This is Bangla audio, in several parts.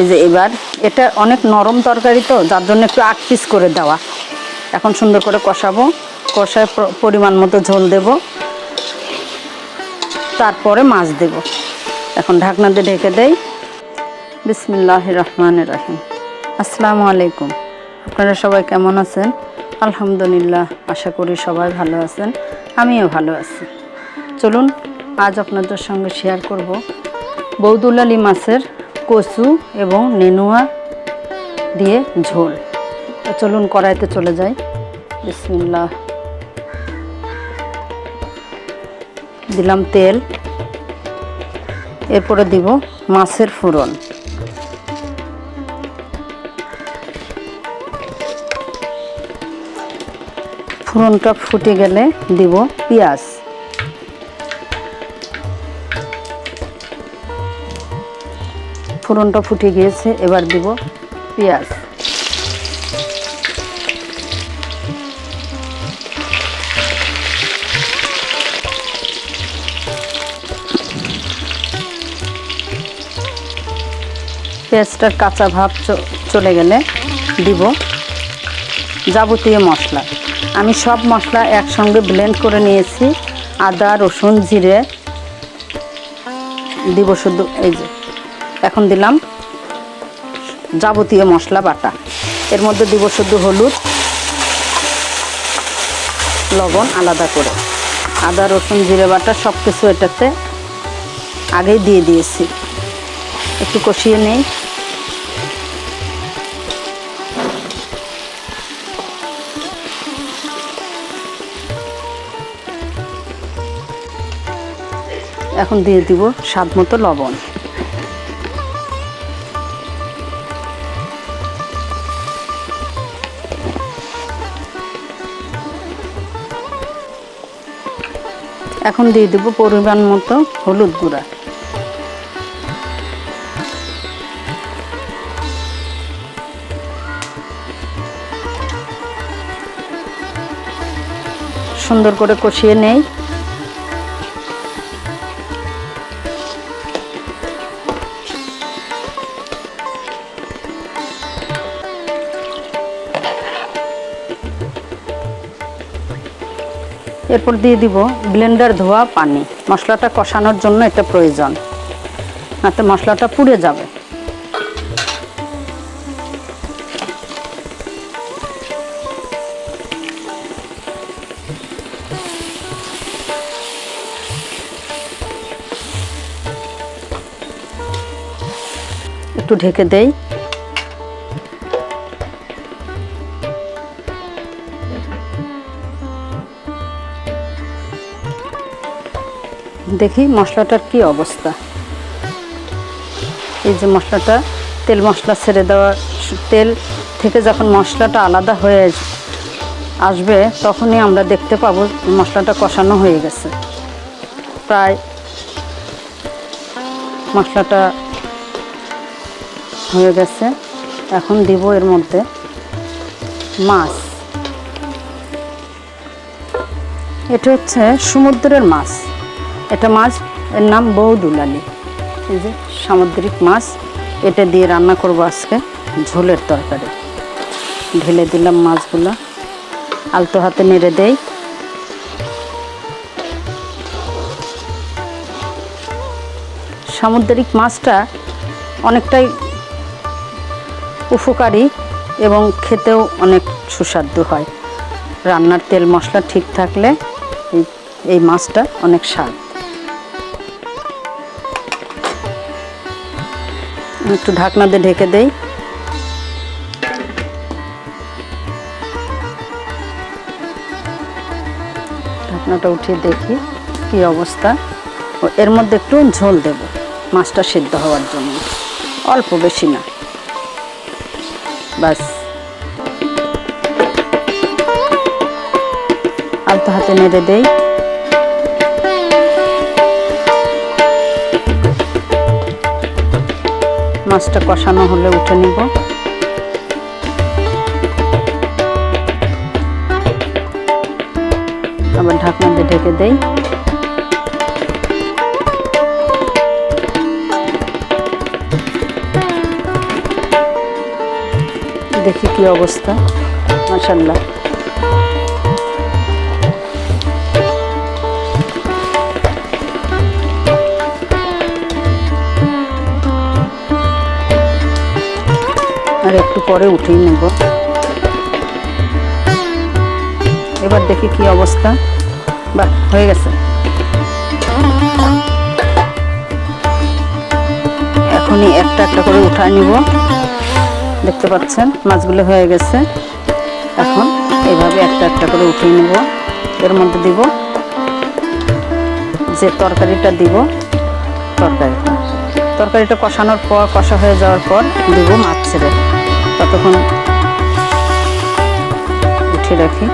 এই যে এবার, এটা অনেক নরম তরকারি তো, যার জন্য একটু আট পিস করে দেওয়া। এখন সুন্দর করে কষাবো, কষায় পরিমাণ মতো ঝোল দেব। তারপরে মাছ দেব। এখন ঢাকনা দিয়ে ঢেকে দেই। বিসমিল্লাহ রহমান রাহিম। আসসালামু আলাইকুম। আপনারা সবাই কেমন আছেন? আলহামদুলিল্লাহ, আশা করি সবাই ভালো আছেন। আমিও ভালো আছি। চলুন, আজ আপনাদের সঙ্গে শেয়ার করব বৌদুলালি মাছের কচু এবং নেনুয়া দিয়ে ঝোল। চলুন কড়াইতে চলে যাই। বিসমিল্লাহ। দিলাম তেল। এরপরে দিব মাছের ফোড়ন। ফোড়নটা ফুটে গেলে দিব পেঁয়াজ। ফোড়নটা ফুটে গিয়েছে, এবার দিব পেঁয়াজ। পেঁয়াজটার কাঁচা ভাব চলে গেলে দিব যাবতীয় মশলা। আমি সব মশলা একসঙ্গে ব্লেন্ড করে নিয়েছি, আদা, রসুন, জিরে। দিব শুধু এই যে এখন দিলাম যাবতীয় মশলা বাটা। এর মধ্যে দিব শুধু হলুদ, লবণ আলাদা করে। আদা, রসুন, জিরে বাটা সব কিছু এটাতে আগেই দিয়ে দিয়েছি। একটু কষিয়ে নেই। এখন দিয়ে দিব স্বাদ মতো লবণ। এখন দিয়ে দেবো পরিমাণ মতো হলুদ গুঁড়া। সুন্দর করে কষিয়ে নেই। এরপর দিয়ে দিব ব্লেন্ডার ধোয়া, পানি। মশলাটা কষানোর জন্য এটা প্রয়োজন। নাতে মশলাটা পুড়ে যাবে। একটু ঢেকে দেই। দেখি মশলাটার কি অবস্থা। এই যে মশলাটা, তেল মশলা ছেড়ে দেওয়া তেল থেকে যখন মশলাটা আলাদা হয়ে আসবে, তখনই আমরা দেখতে পাবো মশলাটা কষানো হয়ে গেছে। প্রায় মশলাটা হয়ে গেছে। এখন দিব এর মধ্যে মাছ। এটা হচ্ছে সমুদ্রের মাছ। এটা মাছ, এর নাম বৌদুলালি। এই যে সামুদ্রিক মাছ, এটা দিয়ে রান্না করব আজকে ঝোলের তরকারি। ঢেলে দিলাম মাছগুলো, আলতো হাতে নেড়ে দেই। সামুদ্রিক মাছটা অনেকটাই উপকারী এবং খেতেও অনেক সুস্বাদু হয়। রান্নার তেল মশলা ঠিক থাকলে এই মাছটা অনেক স্বাদ। একটু ঢাকনা দিয়ে ঢেকে দেই। ঢাকনাটা উঠিয়ে দেখি কি অবস্থা। এর মধ্যে একটু ঝোল দেব মাছটা সিদ্ধ হওয়ার জন্য। অল্প বেশি না। ব্যাস। আলতো হাতে নেড়ে দেই। মাছটা কষানো হলে উঠে নিব। আবার ঢাকনা দিয়ে ঢেকে দেই। দেখি কি অবস্থা। মাসাল্লাহ আর একটু পরে উঠেই নেব। এবার দেখি কি অবস্থা। বাহ, হয়ে গেছে। এখনই একটা একটা করে উঠায় নিব। দেখতে পাচ্ছেন, মাছগুলো হয়ে গেছে। এখন এইভাবে একটা একটা করে উঠিয়ে নিব। এর মধ্যে দিব যে তরকারিটা দিব, তরকারিটা। তরকারিটা কষানোর পর, কষা হয়ে যাওয়ার পর দিব মাছ ছেড়ে। ততক্ষণ উঠে রাখি।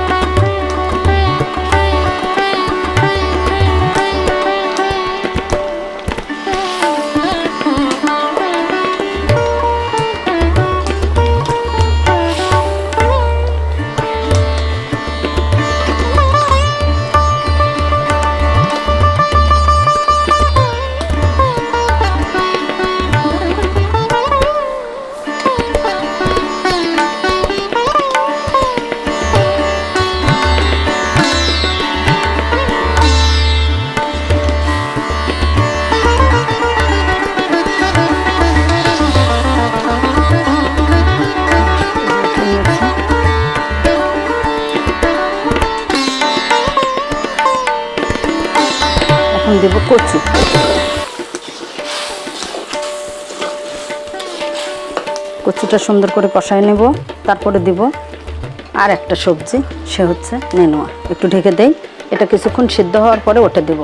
দেব কচু কচুটা সুন্দর করে কষাই নেব, তারপরে দিব আর একটা সবজি, সে হচ্ছে নেনুয়া। একটু ঢেকে দেই, এটা কিছুক্ষণ সিদ্ধ হওয়ার পরে ওটা দেব।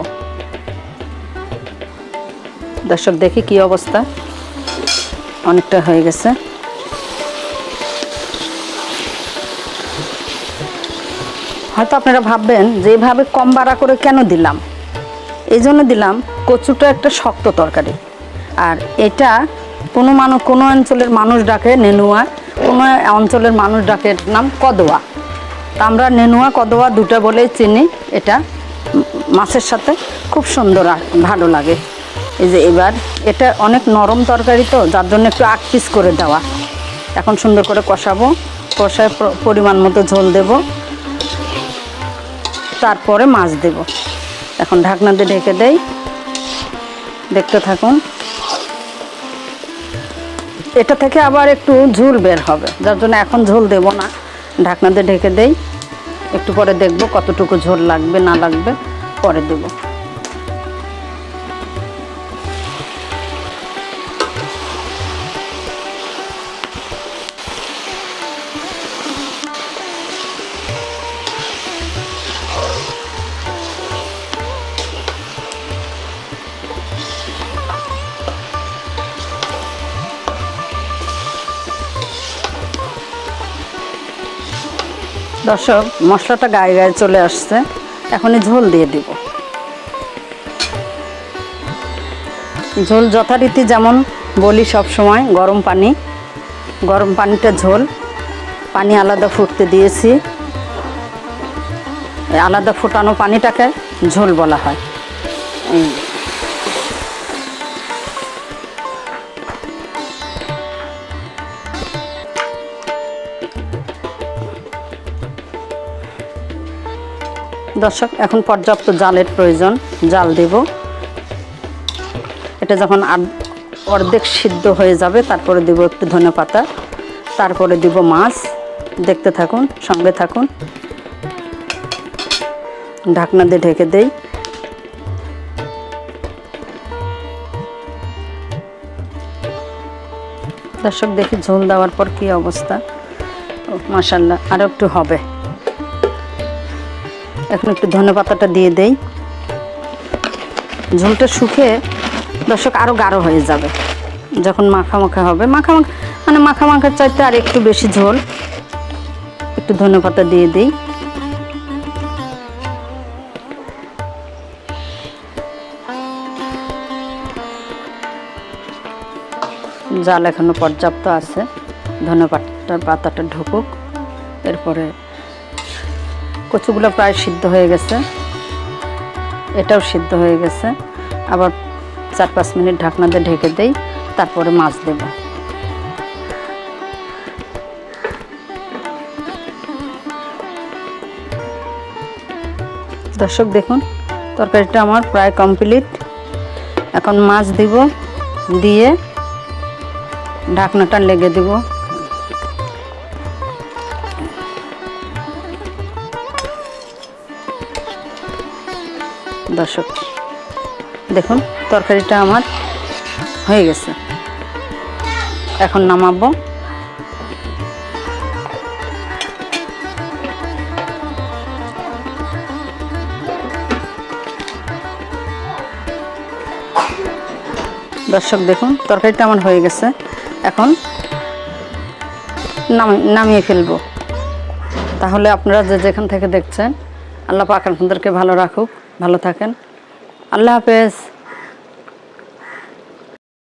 দর্শক, দেখি কি অবস্থা। অনেকটা হয়ে গেছে। হয়তো আপনারা ভাববেন যে এইভাবে কম বাড়া করে কেন দিলাম? এই জন্য দিলাম কচুটা একটা শক্ত তরকারি। আর এটা কোনো মানুষ কোনো অঞ্চলের মানুষ ডাকে নেনুয়া, কোনো অঞ্চলের মানুষ ডাকে এটার নাম কদোয়া। তা আমরা নেনুয়া, কদোয়া দুটো বলেই চিনি। এটা মাছের সাথে খুব সুন্দর ভালো লাগে। এই যে এবার এটা অনেক নরম তরকারি তো, যার জন্য একটু আট পিস করে দেওয়া। এখন সুন্দর করে কষাবো, কষায় পরিমাণ মতো ঝোল দেব। তারপরে মাছ দেব। এখন ঢাকনা দিয়ে ঢেকে দেই। দেখতে থাকুন। এটা থেকে আবার একটু ঝুল বের হবে, যার জন্য এখন ঝোল দেব না। ঢাকনা দিয়ে ঢেকে দেই। একটু পরে দেখব কতটুকু ঝোল লাগবে, না লাগবে, পরে দেব। দর্শক, মশলাটা গায়ে গায়ে চলে আসছে। এখনই ঝোল দিয়ে দিব। ঝোল যথারীতি যেমন বলি সব সময় গরম পানি। গরম পানিটা ঝোল। পানি আলাদা ফুটতে দিয়েছি। আলাদা ফুটানো পানিটাকে ঝোল বলা হয়। দর্শক, এখন পর্যাপ্ত জালের প্রয়োজন, জাল দেব। এটা যখন অর্ধেক সিদ্ধ হয়ে যাবে, তারপরে দেব একটু ধনে পাতা, তারপরে দিব মাছ। দেখতে থাকুন, সঙ্গে থাকুন। ঢাকনা দিয়ে ঢেকে দেই। দর্শক, দেখি ঝোল দেওয়ার পর কি অবস্থা। মাসাল্লাহ আরও একটু হবে। এখন একটু ধনে পাতাটা দিয়ে দেই। ঝোলটা শুকিয়ে দর্শক আরও গাঢ় হয়ে যাবে। যখন মাখা মাখা হবে মাখা মানে মাখা মাখার চাইতে আর একটু বেশি ঝোল। একটু ধনে পাতা দিয়ে দিই। জাল এখনও পর্যাপ্ত আছে। ধনে পাতা পাতাটা ঢুকুক। এরপরে কচুগুলো প্রায় সিদ্ধ হয়ে গেছে। এটাও সিদ্ধ হয়ে গেছে। আবার চার পাঁচ মিনিট ঢাকনা দিয়ে ঢেকে দেই, তারপরে মাছ দেব। দর্শক দেখুন, তরকারিটা আমার প্রায় কমপ্লিট। এখন মাছ দিব, দিয়ে ঢাকনাটা লেগে দেবো। দর্শক, দেখুন, তরকারিটা আমার হয়ে গেছে। এখন নামাবো। দর্শক, দেখুন, তরকারিটা আমার হয়ে গেছে। এখন নামি- নামিয়ে ফেলব। তাহলে আপনারা যে যেখান থেকে দেখছেন, আল্লাহ পাক আপনাদেরকে ভালো রাখুক। ভালো থাকেন। আল্লাহ হাফেজ।